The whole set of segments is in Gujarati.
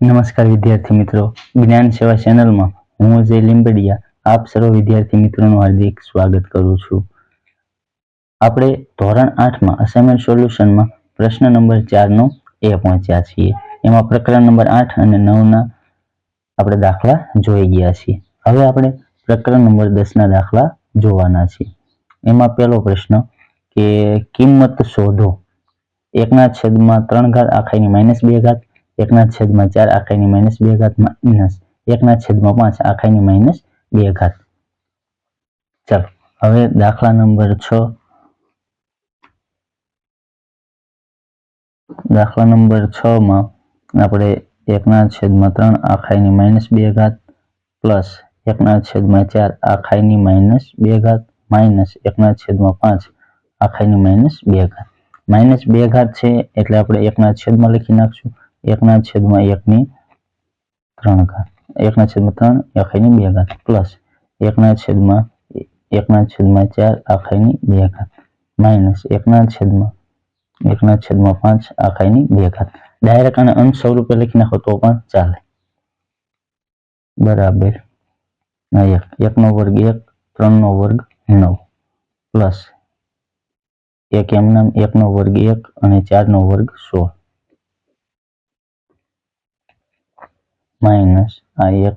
નમસ્કાર વિદ્યાર્થી મિત્રો. જ્ઞાન સેવા ચેનલમાં હું અજય લીંબડિયા, આપ સર્વ વિદ્યાર્થી મિત્રોનું હાર્દિક સ્વાગત કરું છું. આપણે ધોરણ આઠમાં અસાઇનમેન્ટ સોલ્યુશનમાં પ્રશ્ન નંબર ચારનો એ પહોંચ્યા છીએ. એમાં પ્રકરણ નંબર આઠ અને નવના આપણે દાખલા જોઈ ગયા છીએ. હવે આપણે પ્રકરણ નંબર દસના દાખલા જોવાના છીએ. એમાં પહેલો પ્રશ્ન કે કિંમત શોધો. એકના છેદમાં ત્રણ ઘાત, આખાઈની માઇનસ બે ઘાત એકના છેદમાં ચાર આખાઈની માઇનસ બે ઘાત માઇનસ એકના છેદમાં પાંચ આખાઈની માઇનસ બે ઘાત. ચાલો, હવે દાખલા નંબર છ. દાખલા નંબર છ માં આપણે એકના છેદમાં ત્રણ આખાઈની માઇનસ બે ઘાત પ્લસ એકના છેદમાં ચાર આખાઈની માઇનસ બે ઘાત માઇનસ એકના છેદમાં પાંચ આખાઈની માઇનસ બે ઘાત. માઇનસ બે ઘાત છે એટલે આપણે એકના છેદમાં લખી નાખશું. એકના છેદમાં એકની ત્રણ ઘાત. એકના છેદમાં ત્રણ, આખાઈની બે ઘાત. પ્લસ એકના છેદમાં એકના છેદમાં ચાર, આખાઈની બે ઘાત. માઇનસ એકના છેદમાં એકના છેદમાં પાંચ, આખાઈની બે ઘાત. ડાયરેક્ટ અને અંશ સ્વરૂપે લખી નાખો તો પણ ચાલે. બરાબર. એક. એકનો વર્ગ એક, ત્રણનો વર્ગ નવ. પ્લસ એક એમનામ એકનો વર્ગ એક અને ચારનો વર્ગ સોળ. માઇનસ આ એક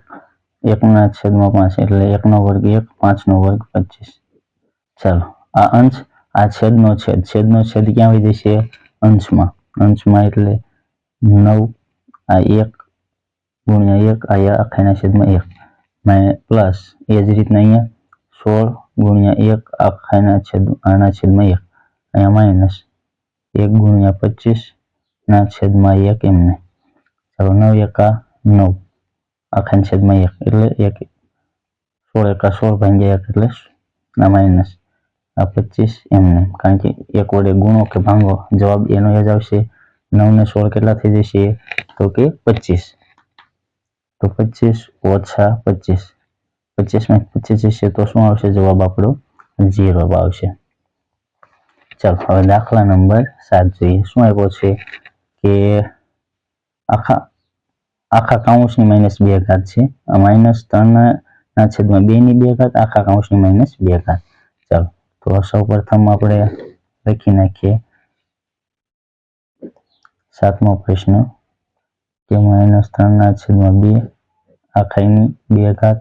એકના છેદમાં પાંચ એટલે એકનો વર્ગ એક પાંચનો વર્ગ પચીસ ચાલો આ અંશ આ છેદનો છેદ છેદનો છેદ ક્યાં આવી જશે અંશમાં અંશમાં એટલે નવ આ એક ગુણ્યા એક આ આખાના છેદમાં એક પ્લસ એ જ રીતના અહીંયા સોળ ગુણ્યા એક આખાના છેદ આના છેદમાં એક અહીંયા માઇનસ એક ગુણ્યા પચીસ ના છેદમાં એક એમને ચાલો નવ એકા નવ. આખાના છેદમાં એક એટલે એક. સોળ એકા સોળ ભાંગ્યા એક એટલે ના માઇનસ આ પચીસ એમને કારણ કે એક વડે ગુણો કે ભાંગો, જવાબ એનો જ આવશે. નવ ને સોળ કેટલા થઈ જશે? તો કે પચીસ. તો પચીસ ઓછા પચીસ. પચીસમાં પચીસ જશે તો શું આવશે? જવાબ આપણો ઝીરો આવશે. ચાલો, હવે દાખલા નંબર સાત જોઈએ. શું આપ્યો છે? કે આખા આખા કાઉન્સની માઇનસ બે ઘાત છે. માઇનસ ત્રણના છેદમાં બે ની બે ઘાત, આખા કાઉન્સની માઇનસ બે ઘાત. ચાલો, તો સૌ પ્રથમ આપણે લખી નાખીએ. સાતમો પ્રશ્ન, કે માઇનસ ત્રણના છેદમાં બે આખાઈની બે ઘાત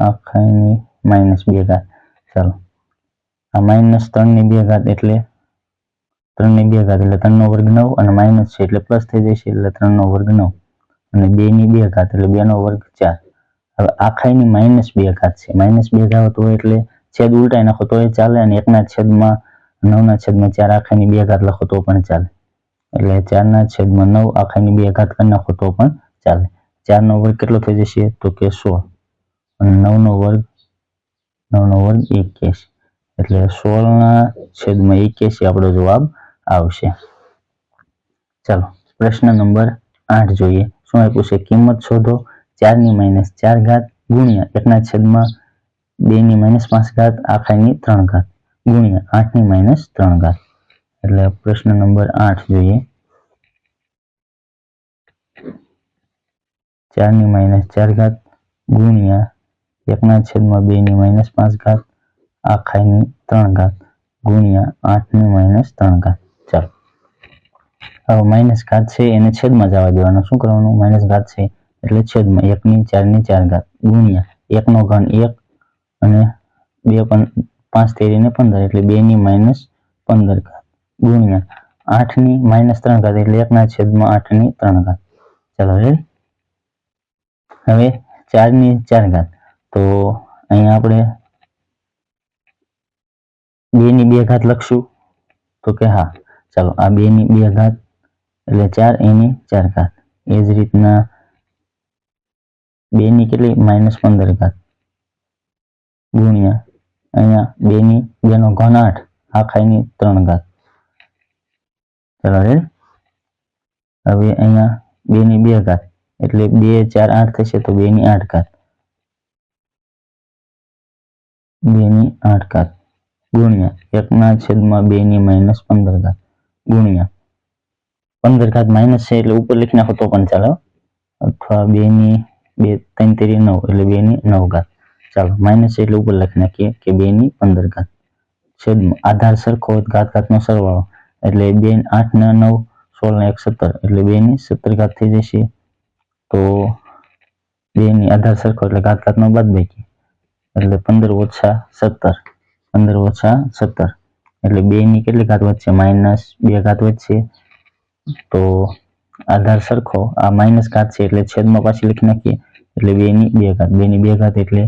આખાઈની માઇનસ બે ઘાત. ચાલો, આ માઇનસ ત્રણની બે ઘાત એટલે ત્રણની બે ઘાત એટલે ત્રણનો વર્ગ નવ અને માઇનસ છે એટલે પ્લસ થઈ જશે એટલે ત્રણનો વર્ગ નવ. અને બે ની બે ઘાત એટલે બેનો વર્ગ ચાર. હવે આખાઈની માઇનસ બે ઘાત છે. માઇનસ બે ઘાત હોય એટલે છેદ ઉલટાઈ નાખો તો એ ચાલે અને એકના છેદમાં નવના છેદમાં ચાર, આખાઈની બે ઘાત લખો તો પણ ચાલે. એટલે ચારના છેદમાં નવ, આખાઈની બે ઘાત કરી નાખો તો પણ ચાલે. ચારનો વર્ગ કેટલો થઈ જશે? તો કે સોળ. અને નવનો વર્ગ નવનો વર્ગ એક્યાસી. એટલે સોળના છેદમાં એક્યાસી આપણો જવાબ આવશે. ચાલો, પ્રશ્ન નંબર આઠ જોઈએ. શું આપ્યું છે કિંમત શોધો, ચારની માઇનસ ચાર ઘાત ગુણ્યા એકના છેદમાં બે ની માઇનસ પાંચ ઘાત, આખાની ત્રણ ઘાત ગુણ્યા આઠની માઇનસ ત્રણ ઘાત. એટલે પ્રશ્ન નંબર આઠ જોઈએ. ચારની માઇનસ ચાર ઘાત ગુણ્યા એકના છેદમાં બે ની માઇનસ પાંચ ઘાત આખાઈની ત્રણ ઘાત ગુણ્યા આઠની માઇનસ ત્રણ ઘાત. ચાલો. હવે માઇનસ ઘાત છે, એને છેદમાં જવા દેવાનો. શું કરવાનું? માઇનસ ઘાત છે, એટલે છેદમાં એકની ચારની ચાર ઘાત ગુણ્યા એકનો ઘન એક અને બે પાંચ તેરીને પંદર, એટલે બે ની માઇનસ પંદર ઘાત ગુણ્યા આઠની માઇનસ ત્રણ ઘાત, એટલે એકના છેદમાં આઠની ત્રણ ઘાત. ચાલો રેડી હવે ચારની ચાર ઘાત. તો અહીંયા આપણે બેની બે ઘાત લખશું. તો કે હા. ચાલો આ બે ની બે ઘાત એટલે ચાર એની ચાર ઘાત એ જ રીતના બે ની કેટલી માઇનસ પંદર ઘાત ગુણ્યા અહીંયા બે ની બે નો ઘન આઠ આખાઈની ત્રણ ઘાત ચાલો રેડી હવે અહીંયા બે ની બે ઘાત એટલે બે ચાર આઠ થશે તો બે ની આઠ ઘાત. બે ની આઠ ઘાત. ગુણ્યા એકના છેદમાં બે ની માઇનસ પંદર ઘાત. ગુણ્યા. પંદર ઘાત માઇનસ છે એટલે ઉપર લખી નાખો તો પણ ચાલે હો. અથવા બે ની બે, ત્રણ તેરી નવ એટલે બે ની નવ ઘાત. ચાલો માઇનસ એટલે ઉપર લખી નાખીએ કે બે ની પંદર ઘાત. છેદમાં આધાર સરખો હોય તો ઘાત ઘાતનો સરવાળો. એટલે બે ને આઠ ને નવ, સોળ ને એક સત્તર એટલે બે ની સત્તર ઘાત થઈ જશે. તો બે ની આધાર સરખો એટલે ઘાત ઘાતનો બાદબાકી એટલે પંદર ઓછા સત્તર. પંદર ઓછા સત્તર. એટલે બે ની કેટલી ઘાત વધશે? માઇનસ બે ઘાત વધશે. તો આધાર સરખો. આ માઇનસ ઘાત છે એટલે છેદમાં પાછી લખી નાખીએ. એટલે બે ની બે ઘાત. બે ની બે ઘાત એટલે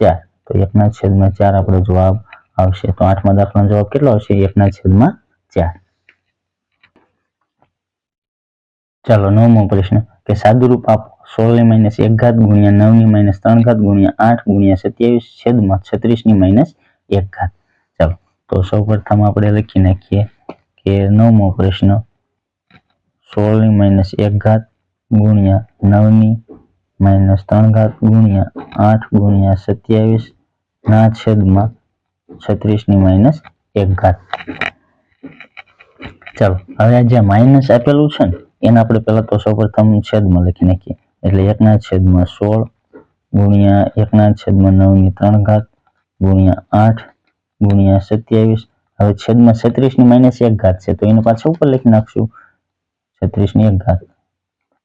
ચાર. તો એકના છેદમાં ચાર આપણો જવાબ આવશે. તો આઠમા દાખલાનો જવાબ કેટલો આવશે? એકના છેદમાં ચાર. ચાલો, નવમો પ્રશ્ન. કે સાદુરૂપ આપો. સોળની માઇનસ એક ઘાત ગુણ્યા નવની માઇનસ ત્રણ ઘાત ગુણ્યા આઠ ગુણ્યા સત્યાવીસ છેદમાં છત્રીસની માઇનસ એક ઘાત. તો સૌ પ્રથમ આપણે લખી નાખીએ કે નવમો પ્રશ્ન, સોળની માઇનસ એક ઘાત ગુણ્યા નવની માઇનસ ત્રણ ઘાત ગુણ્યા આઠ ગુણ્યા સત્યાવીસ ના છેદમાં છત્રીસની માઇનસ એક ઘાત. ચાલો, હવે જે માઇનસ આપેલું છે ને, એને આપણે પહેલાં તો સૌપ્રથમ છેદમાં લખી નાખીએ. એટલે એકના છેદમાં સોળ ગુણ્યા એકના છેદમાં નવની ત્રણ ઘાત ગુણ્યા આઠ ગુણ્યા સત્યાવીસ. હવે છેદમાં છત્રીસની માઇનસ એક ઘાત છે, તો એને પાછું ઉપર લખી નાખશું. છત્રીસની એક ઘાત.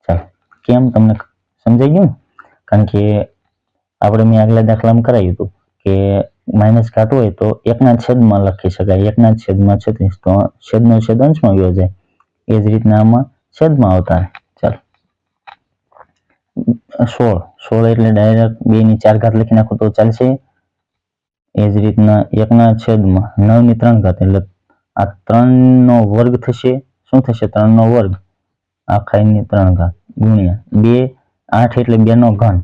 ચાલો, કેમ તમને સમજાઈ ગયું? કારણ કે આપણે મેં આગલા દાખલામાં કરાયું હતું કે માઇનસ ઘાત હોય તો એકના છેદમાં લખી શકાય. એકના છેદમાં છત્રીસ, તો છેદનો છેદ અંશમાં વ્યો જાય. એ જ રીતના આમાં છેદમાં આવતા ચાલો. સોળ. સોળ એટલે ડાયરેક્ટ બે ની ચાર ઘાત લખી નાખો તો ચાલશે. એ જ રીતના એકના છેદમાં નવની ત્રણ ઘાત, એટલે આ ત્રણ નો વર્ગ થશે, શું થશે? ત્રણ નો વર્ગ. આખા ની ત્રણ ઘાત, ગુણ્યા બે, આઠ એટલે બે નો ઘન.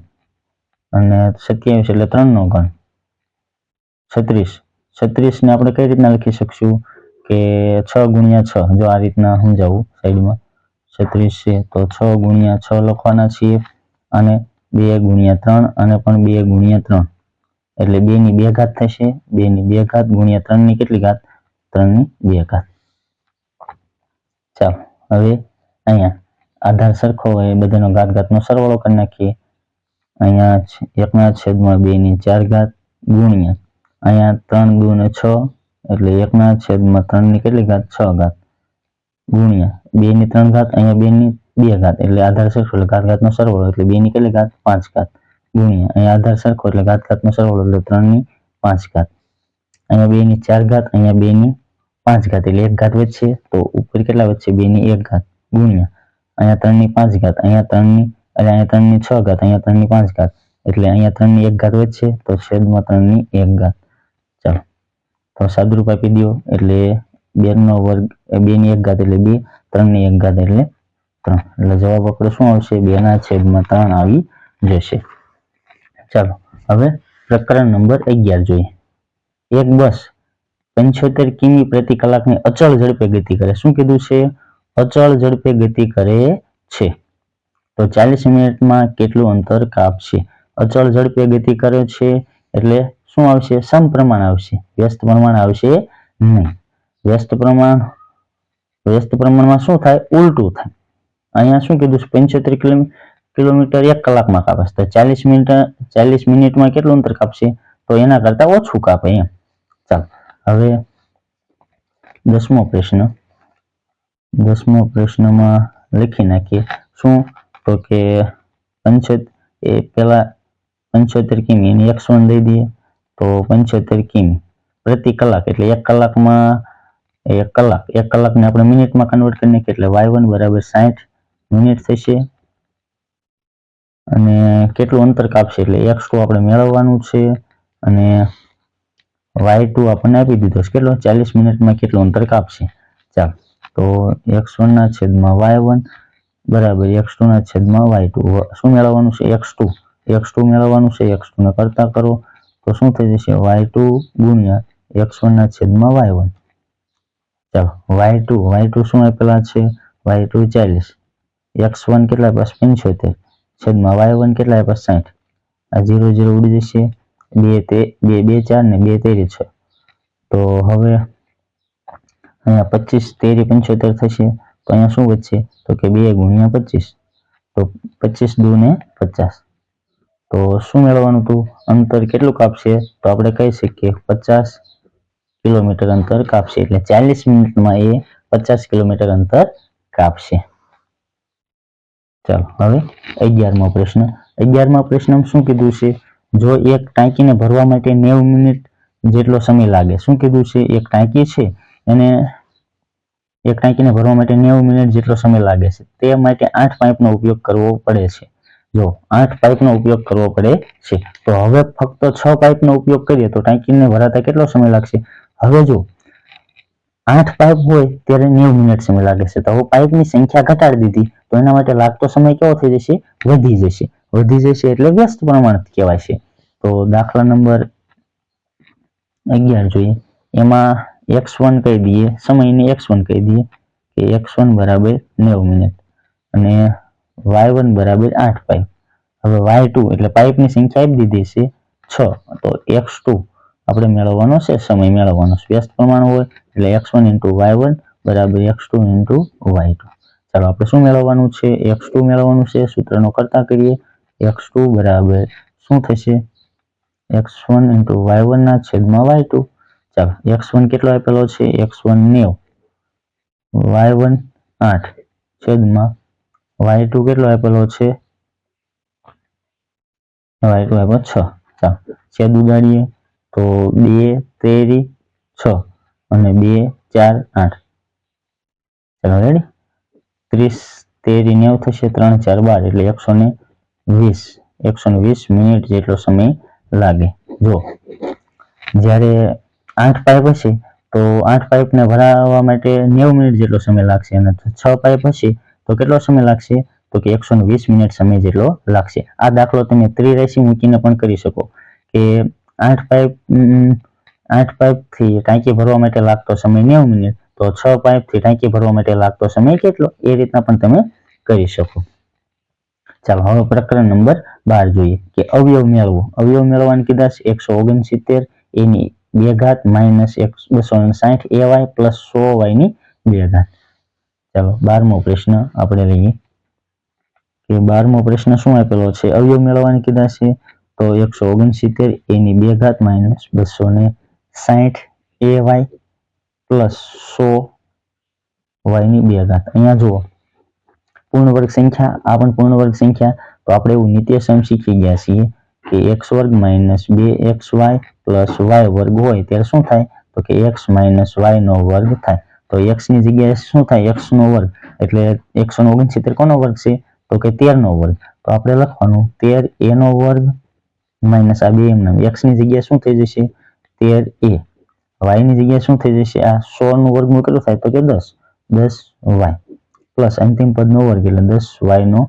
અને સત્યાવીસ એટલે ત્રણ નો ઘન. છત્રીસ. છત્રીસ ને આપણે કઈ રીતના લખી શકશું? કે છ ગુણ્યા છ, જો આ રીતના સમજાવું સાઈડમાં. છત્રીસ છે, તો છ ગુણ્યા છ લખવાના છીએ. અને બે ગુણ્યા ત્રણ, અને પણ બે ગુણ્યા ત્રણ. એટલે બે ની બે ઘાત થશે. બે ની બે ઘાત ગુણ્યા ત્રણની કેટલી ઘાત? ત્રણની બે ઘાત. ચાલો, હવે અહીંયા આધાર સરખો હોય બધાનો ઘાત ઘાતનો સરવાળો કરી નાખીએ. અહીંયા એકના છેદમાં બે ની ચાર ઘાત ગુણ્યા. અહીંયા ત્રણ ગુણ છ, એટલે એકના છેદમાં ત્રણની કેટલી ઘાત? છ ઘાત. ગુણ્યા. બે ની ત્રણ ઘાત, અહીંયા બે ની બે ઘાત, એટલે આધાર સરખો, એટલે ઘાત ઘાતનો સરવાળો, એટલે બે ની કેટલી ઘાત? પાંચ ઘાત. ગુણ્યા અહીંયા આધાર સરખો એટલે ઘાત ઘાતનો સરવાળો એટલે ત્રણની પાંચ ઘાત. અહીંયા બે ની ચાર ઘાત, અહીંયા બે ની પાંચ ઘાત. એટલે એક ઘાત વધશે તો ઉપર કેટલા વધશે બે ની એક ઘાત. ગુણ્યા. અહીંયા ત્રણની પાંચ ઘાત, અહીંયા ત્રણની એટલે અહીંયા ત્રણની છ ઘાત, અહીંયા ત્રણની પાંચ ઘાત. એટલે અહીંયા ત્રણની એક ઘાત વધશે તો છેદમાં ત્રણની એક ઘાત. ચાલો. તો સાદુરૂપ આપી દો એટલે બે નો વર્ગ બે ની એક ઘાત એટલે બે ત્રણની એક ઘાત એટલે ત્રણ. એટલે જવાબ આપણો શું આવશે? બે ના છેદમાં ત્રણ આવી જશે. ચાલો, હવે પ્રકરણ નંબર અગિયાર જોઈએ. એક બસ પંચોતેર કિમી પ્રતિ કલાકની અચળ ઝડપે ગતિ કરે. શું કીધું છે? અચળ ઝડપે ગતિ કરે છે. તો ચાલીસ મિનિટમાં કેટલું અંતર કાપશે? અચળ ઝડપે ગતિ કરે છે એટલે શું આવશે? સમપ્રમાણ આવશે. વ્યસ્ત પ્રમાણ આવશે નહીં. વ્યસ્ત પ્રમાણ, વ્યસ્ત પ્રમાણમાં શું થાય? ઉલટું થાય. અહીંયા શું કીધું છે? પંચોતેર કિલોમીટર એક કલાકમાં કાપશે તો ચાલીસ મિનિટ, ચાલીસ મિનિટમાં કેટલું અંતર કાપશે? તો એના કરતા ઓછું કાપે એમ. ચાલો, હવે દસમો પ્રશ્ન. દસમો પ્રશ્નમાં લખી નાખીએ. શું? તો કે પંચોત, એ પેલા પંચોતેર કિમી, એની એકસો દઈ દઈએ. તો પંચોતેર કિમી પ્રતિ કલાક, એટલે એક કલાકમાં, એક કલાક, એક કલાકને આપણે મિનિટમાં કન્વર્ટ કરી નાખીએ, એટલે વાય વન બરાબર સાઠ મિનિટ થશે. અને કેટલું અંતર કાપશે એટલે એક્સ ટુ આપણે મેળવવાનું છે. અને વાય ટુ આપણને આપી દીધો છે. કેટલો? ચાલીસ મિનિટમાં કેટલું અંતર કાપશે? ચાલ, તો એક્સ વનના છેદમાં વાય વન બરાબર એક્સ ટુના છેદમાં વાય ટુ શું મેળવવાનું છે? એક્સ ટુ એક્સ ટુ મેળવવાનું છે. એક્સ ટુને કરતા કરો. તો શું થઈ જશે? વાય ટુ ગુણ્યા એક્સ વનના છેદમાં વાય વન ચાલો વાય ટુ વાય ટુ શું આપેલા છે? વાય ટુ ચાલીસ. એક્સ વન કેટલા? પાસ પંચોતેર. છેદમાં વાય વન કેટલા આપ્યા સાઠ. આ જીરો જીરો ઉડી જશે. બે તે, બે બે, ચાર ને બે તેરી છે. તો હવે અહીંયા પચીસ, તેરી, પંચોતેર થશે. તો અહીંયા શું વધશે? તો કે બે ગુણ્યા પચીસ. તો પચીસ દુ ને પચાસ. તો શું મેળવવાનું હતું અંતર કેટલું કાપશે? તો આપણે કહી શકીએ પચાસ કિલોમીટર અંતર કાપશે. એટલે ચાલીસ મિનિટમાં એ પચાસ કિલોમીટર અંતર કાપશે. ચાલો, હવે અગિયારમો પ્રશ્ન. અગિયારમા પ્રશ્નમાં શું કીધું છે? જો એક ટાંકીને ભરવા માટે નેવું મિનિટ જેટલો સમય લાગે, શું કીધું છે? એક ટાંકી છે એને એક ટાંકીને ભરવા માટે નેવું મિનિટ જેટલો સમય લાગે છે. તે માટે આઠ પાઇપનો ઉપયોગ કરવો પડે છે. જો આઠ પાઇપનો ઉપયોગ કરવો પડે છે, તો હવે ફક્ત છ પાઇપનો ઉપયોગ કરીએ તો ટાંકીને ભરાતા કેટલો સમય લાગશે? હવે જો આઠ પાઇપ હોય ત્યારે નેવું મિનિટ સમય લાગે છે. તો હવે પાઇપની સંખ્યા ઘટાડી દીધી. તો એના માટે લાગતો સમય કેવો થઈ જશે? વધી જશે. વધી જશે એટલે વ્યસ્ત પ્રમાણ કહેવાય છે. તો દાખલા નંબર અગિયાર જોઈએ. એમાં એક્સ વન કહી દઈએ, સમયને એક્સ વન કહી દઈએ કે એક્સ વન બરાબર નેવું મિનિટ અને વાય વન બરાબર આઠ પાઇપ હવે વાય ટુ એટલે પાઇપની સંખ્યા આપી દીધી છે છ. તો એક્સ ટુ આપણે મેળવવાનો છે, સમય મેળવવાનો છે. વ્યસ્ત પ્રમાણ હોય એટલે X one into Y one બરાબર X two into Y two. ચાલો આપણે શું મેળવવાનું છે? એક્સ ટુ મેળવવાનું છે, સૂત્રનો કરતા કરીએ. એક્સ ટુ બરાબર શું થશે? એક્સ વન ઇન્ટુ વાય વનના છેદમાં વાય ટુ. ચાલો, એક્સ વન કેટલો આપેલો છે? એક્સ વન નેવ. વાય વન આઠ. છેદમાં વાય ટુ કેટલો આપેલો છે? વાય ટુ આપ્યો છ. ચાલો, છેદ ઉડાડીએ તો બે, તેરી, છ અને બે, ચાર, આઠ. ચાલો રેડી ત્રીસ, તેરી, નેવ થશે, ત્રણ, ચાર, બાર, એટલે એકસો ને વીસ. એકસો ને વીસ મિનિટ જેટલો સમય લાગે. જો, જ્યારે આઠ પાઇપ હશે, તો આઠ પાઇપને ભરાવવા માટે નેવું મિનિટ જેટલો સમય લાગશે અને છ પાઇપ હશે, તો કેટલો સમય લાગશે? તો કે એકસો ને વીસ મિનિટ સમય જેટલો લાગશે. આ દાખલો તમે ત્રિરેસી મૂકીને પણ કરી શકો. કે આઠ પાઇપ આઠ પાઇપથી ટાંકી ભરવા માટે લાગતો સમય નેવું મિનિટ તો છ પાઇપથી ટાંકી ભરવા માટે લાગતો સમય કેટલો? એ રીતના પણ તમે કરી શકો. ચાલો, હવે પ્રકરણ નંબર બાર જોઈએ. કે અવયવ મેળવો. અવયવ મેળવવાની કીધા છે એકસો ઓગણસિત્તેર, એની બે ઘાત માઇનસ બસો સાઠ, એ વાય પ્લસ સો વાયની બે ઘાત. ચાલો, બારમો પ્રશ્ન આપણે લઈએ. કે બારમો પ્રશ્ન શું આપેલો છે? અવયવ મેળવવાની કીધા છે તો એકસો ઓગણસિત્તેર, એની બે ઘાત માઇનસ બસો ને સાઠ, એ વાય પ્લસ સો વાયની બે ઘાત. અહીંયા જુઓ. પૂર્ણ વર્ગ સંખ્યા, આ પણ પૂર્ણ વર્ગ સંખ્યા. તો આપણે એવું નિત્યસમ શીખી ગયા છીએ કે એક્સ વર્ગ માઇનસ બે એક્સ વાય પ્લસ વાય વર્ગ હોય ત્યારે શું થાય? તો કે એક્સ માઇનસ વાય નો વર્ગ થાય. તો એક્સની જગ્યાએ શું થાય? એક્સ નો વર્ગ. એટલે એકસો ને ઓગણસિત્તેર કોનો વર્ગ છે? તો કે તેર નો વર્ગ. તો આપણે લખવાનું તેર એ નો વર્ગ માઇનસ આ બે એમના. એક્સની જગ્યાએ શું થઈ જશે? તેર એ. વાયની જગ્યાએ શું થઈ જશે આ સો નું વર્ગમૂળ કેટલું થાય તો કે દસ દસ વાય પ્લસ અંતિમ પદનો વર્ગ એટલે દસ વાયનો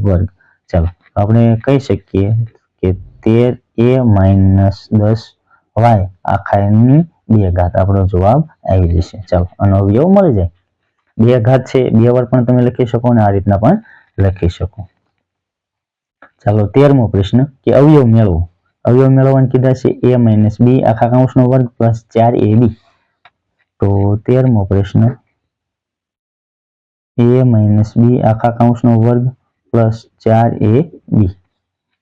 વર્ગ ચાલો આપણે કહી શકીએ કે તેર એ માઇનસ દસ વાય આખા એની બે ઘાત આપણો જવાબ આવી જશે ચાલો આનો અવયવ મળી જાય બે ઘાત છે બે વાર પણ તમે લખી શકો અને આ રીતના પણ લખી શકો ચાલો તેરમો પ્રશ્ન કે અવયવ મેળવો અવયવ મેળવવાનું કીધા છે એ માઇનસ બી આખા કૌંસનો વર્ગ પ્લસ ચાર એ બી તો તેરમો પ્રશ્ન. એ માઇનસ બી આખા કૌંસનો વર્ગ પ્લસ ચાર એ બી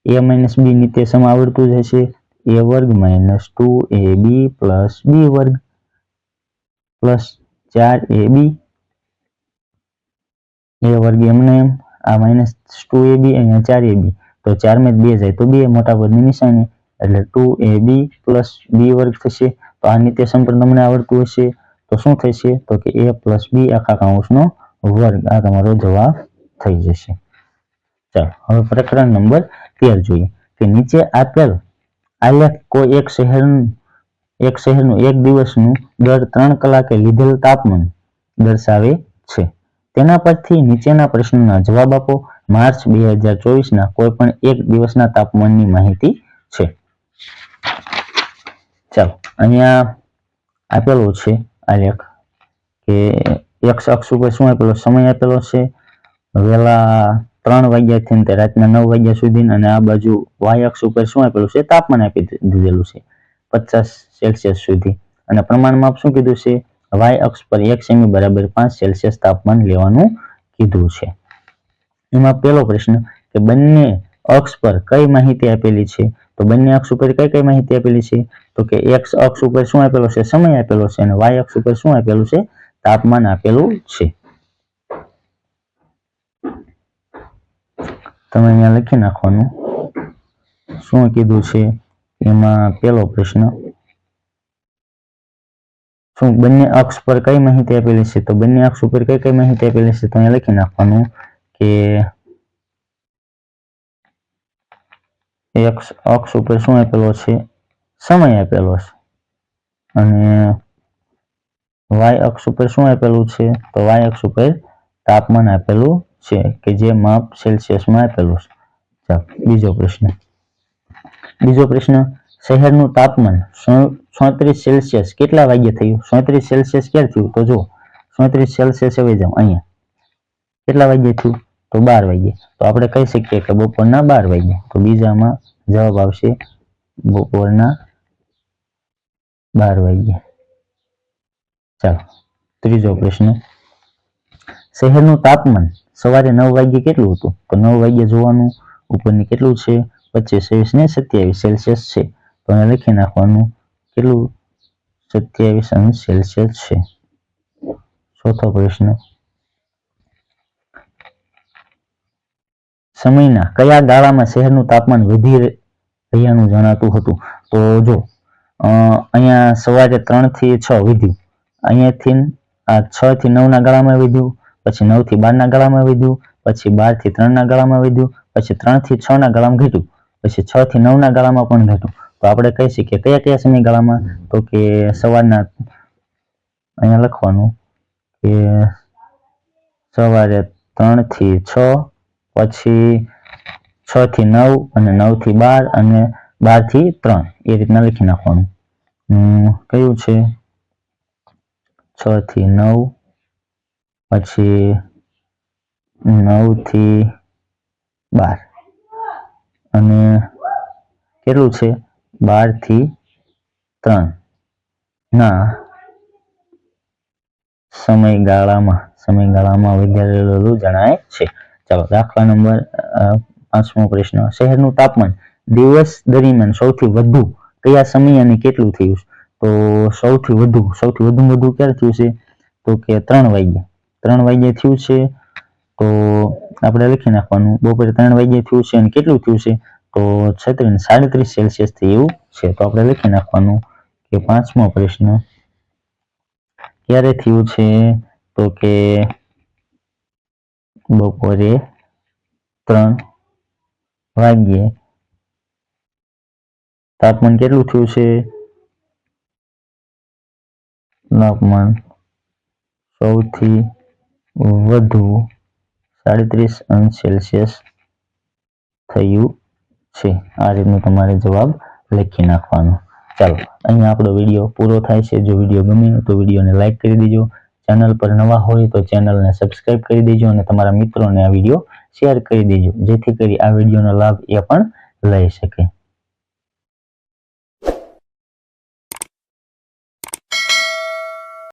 એ માઇનસ બી નિત્યસમ આવડતું જ એ વર્ગ minus two A B plus B વર્ગ પ્લસ ચાર એ બી એ વર્ગ એમને એમ. આ માઇનસ ટુ એ બી અહીંયા ચાર એ બી તો ચારમાં બે જાય તો બે મોટા વર્ગની નિશાની. એટલે ટુ એ વર્ગ થશે. તો આ નિત્ય પણ તમને આવડતું હશે. તો શું થશે? તો કે એ પ્લસ આખા કૌંસનો વર્ગ. આ તમારો જવાબ થઈ જશે. ચાલો, હવે પ્રકરણ નંબર તેર જોઈએ. કે નીચે આપેલ આલેખ કોઈ એક શહેર એક શહેરનું એક દિવસનું દર ત્રણ કલાકે લીધેલ તાપમાન દર્શાવે છે. તેના પરથી નીચેના પ્રશ્નોના જવાબ આપો. માર્ચ બે હજાર ચોવીસના કોઈ પણ એક દિવસના તાપમાનની માહિતી છે. ચાલો, અહીંયા આપેલો છે આલેખ કે એક્સ અક્ષ ઉપર શું આપેલો, સમય આપેલો છે, વહેલા ત્રણ વાગ્યાથી તે રાતના નવ વાગ્યા સુધી અને આ બાજુ વાય અક્ષ ઉપર શું આપેલું છે, તાપમાન આપી દીધેલું છે, પચાસ સેલ્સિયસ સુધી. અને પ્રમાણમાં શું કીધું છે, વાય અક્ષ પર એક સેમી બરાબર પાંચ સેલ્સિયસ તાપમાન લેવાનું કીધું છે. એમાં પહેલો પ્રશ્ન કે બંને અક્ષ પર કઈ માહિતી આપેલી છે, તો બંને અક્ષ ઉપર કઈ કઈ માહિતી આપેલી છે તો કે એક્સ અક્ષ ઉપર શું આપેલો છે? સમય આપેલો છે અને વાય અક્ષ ઉપર શું આપેલું છે? તાપમાન આપેલું છે. તમે અહીંયા લખી નાખવાનું. શું કીધું છે? એમાં પહેલો પ્રશ્ન. શું બંને અક્ષ પર કઈ માહિતી આપેલી છે? તો બંને અક્ષ ઉપર કઈ કઈ માહિતી આપેલી છે? તો અહીંયા લખી નાખવાનું કે એક્સ અક્ષ ઉપર શું આપેલો છે? સમય આપેલો છે. અને વાય અક્ષ ઉપર શું આપેલું છે? તો વાય અક્ષ ઉપર તાપમાન આપેલું છે કે જે માપ સેલ્સિયસમાં આપેલું છે. બીજો પ્રશ્ન. બીજો પ્રશ્ન, શહેરનું તાપમાન સોત્રીસ સેલ્સિયસ કેટલા વાગ્યે થયું? સોત્રીસ સેલ્સિયસ ક્યારે થયું? તો જો સોત્રીસ સેલ્સિયસ હવે જાવ અહીંયા. કેટલા વાગ્યે થયું? તો બાર વાગ્યે. તો આપણે કહી શકીએ કે બપોરના બાર વાગ્યે. તો બીજામાં જવાબ આવશે બપોરના બાર વાગ્યે. ચાલો, ત્રીજો પ્રશ્ન. શહેરનું તાપમાન સવારે નવ વાગ્યે કેટલું હતું? તો નવ વાગ્યે જોવાનું ઉપરની કેટલું છે? પચીસ ને સત્યાવીસ સેલ્સિયસ છે. તો લખી નાખવાનું કેટલું? સત્યાવીસ અંશ સેલ્સિયસ છે. ચોથો પ્રશ્ન. સમયના કયા ગાળામાં શહેરનું તાપમાન વધી રહ્યાનું જણાતું હતું. તો જો અહીંયા સવારે ત્રણથી છ વિધ્યું. અહીંયાથી આ છ થી નવ ના ગાળામાં વિધ્યું, પછી નવથી બાર ના ગાળામાં વિધ્યું, પછી બારથી ત્રણ ના ગાળામાં વિધ્યું, પછી ત્રણથી છ ના ગાળામાં ઘટ્યું, પછી છ થી નવ ના ગાળામાં પણ ઘટ્યું. તો આપણે કહી શકીએ કયા કયા સમયગાળામાં તો કે સવારના, અહીંયા લખવાનું કે સવારે ત્રણથી છ, પછી છ થી નવ અને નવથી બાર અને બારથી ત્રણ. એ રીતના લખી નાખવાનું. કયું છે? છ થી નવ, પછી નવથી બાર. અને કેટલું છે? બારથી ત્રણ. ના. સમયગાળામાં સમયગાળામાં વધારેલું જણાય છે. ચાલો, દાખલા નંબર પાંચમો પ્રશ્ન. શહેરનું તાપમાન દિવસ દરમિયાન સૌથી વધુ કયા સમય અને કેટલું થયું તો સૌથી વધુ સૌથી વધુ વધુ ક્યારે થયું છે? તો કે ત્રણ વાગ્યે. ત્રણ વાગ્યે થયું છે, તો આપણે લખી નાખવાનું. બપોરે ત્રણ વાગ્યે થયું છે અને કેટલું થયું છે? તો છત્રીસ સાડત્રીસ સેલ્સિયસથી એવું છે. તો આપણે લખી નાખવાનું કે પાંચમો પ્રશ્ન. ક્યારે થયું છે? તો કે બપોરે ત્રણ વાગ્યે. તાપમાન કેટલું થયું છે? તાપમાન સૌથી વધુ સાડત્રીસ અંશ સેલ્સિયસ થયું છે. આ રીતનું તમારે જવાબ લખી નાખવાનો. ચાલો, અહીંયા આપણો વીડિયો પૂરો થાય છે. જો વીડિયો ગમે તો વિડીયોને લાઇક કરી દેજો. ચેનલ પર નવા હોય તો ચેનલને સબસ્ક્રાઇબ કરી દેજો અને તમારા મિત્રોને આ વીડિયો શેર કરી દેજો જેથી કરી આ વિડીયોનો લાભ એ પણ લઈ શકે.